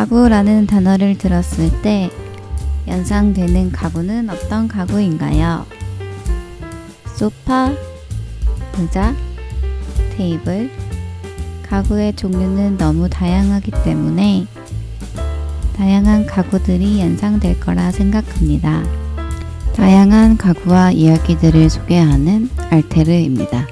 가구라는 단어를 들었을 때 연상되는 가구는 어떤 가구인가요? 소파, 의자, 테이블. 가구의 종류는 너무 다양하기 때문에 다양한 가구들이 연상될 거라 생각합니다. 다양한 가구와 이야기들을 소개하는 알테르입니다.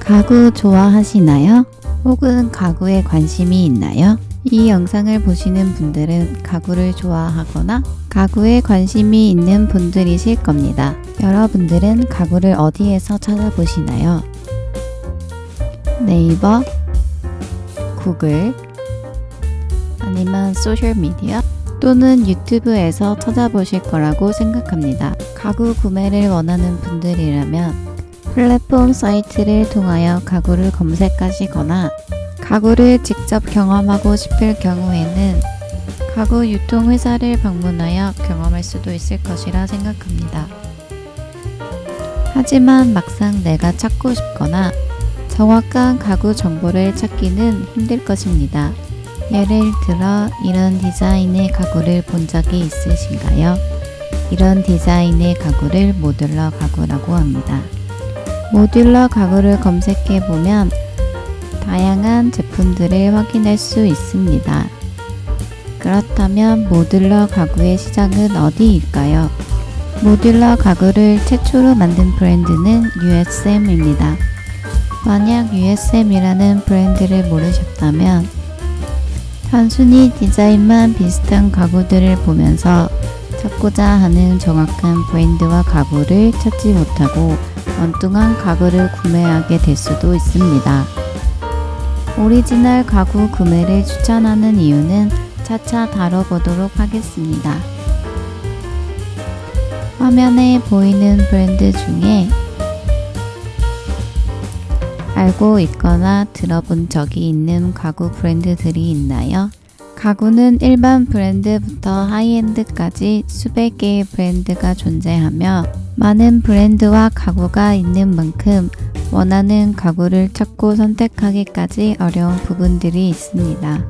가구 좋아하시나요? 혹은 가구에 관심이 있나요? 이 영상을 보시는 분들은 가구를 좋아하거나 가구에 관심이 있는 분들이실 겁니다. 여러분들은 가구를 어디에서 찾아보시나요? 네이버, 구글, 아니면 소셜미디어 또는 유튜브에서 찾아보실 거라고 생각합니다. 가구 구매를 원하는 분들이라면 플랫폼 사이트를 통하여 가구를 검색하시거나 가구를 직접 경험하고 싶을 경우에는 가구 유통회사를 방문하여 경험할 수도 있을 것이라 생각합니다. 하지만 막상 내가 찾고 싶거나 정확한 가구 정보를 찾기는 힘들 것입니다. 예를 들어 이런 디자인의 가구를 본 적이 있으신가요? 이런 디자인의 가구를 모듈러 가구라고 합니다. 모듈러 가구를 검색해 보면 다양한 제품들을 확인할 수 있습니다. 그렇다면 모듈러 가구의 시장은 어디일까요? 모듈러 가구를 최초로 만든 브랜드는 USM입니다. 만약 USM이라는 브랜드를 모르셨다면 단순히 디자인만 비슷한 가구들을 보면서 찾고자 하는 정확한 브랜드와 가구를 찾지 못하고 엉뚱한 가구를 구매하게 될 수도 있습니다. 오리지널 가구 구매를 추천하는 이유는 차차 다뤄보도록 하겠습니다. 화면에 보이는 브랜드 중에 알고 있거나 들어본 적이 있는 가구 브랜드들이 있나요? 가구는 일반 브랜드부터 하이엔드까지 수백 개의 브랜드가 존재하며 많은 브랜드와 가구가 있는 만큼 원하는 가구를 찾고 선택하기까지 어려운 부분들이 있습니다.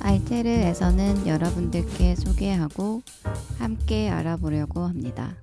알테르에서는 여러분들께 소개하고 함께 알아보려고 합니다.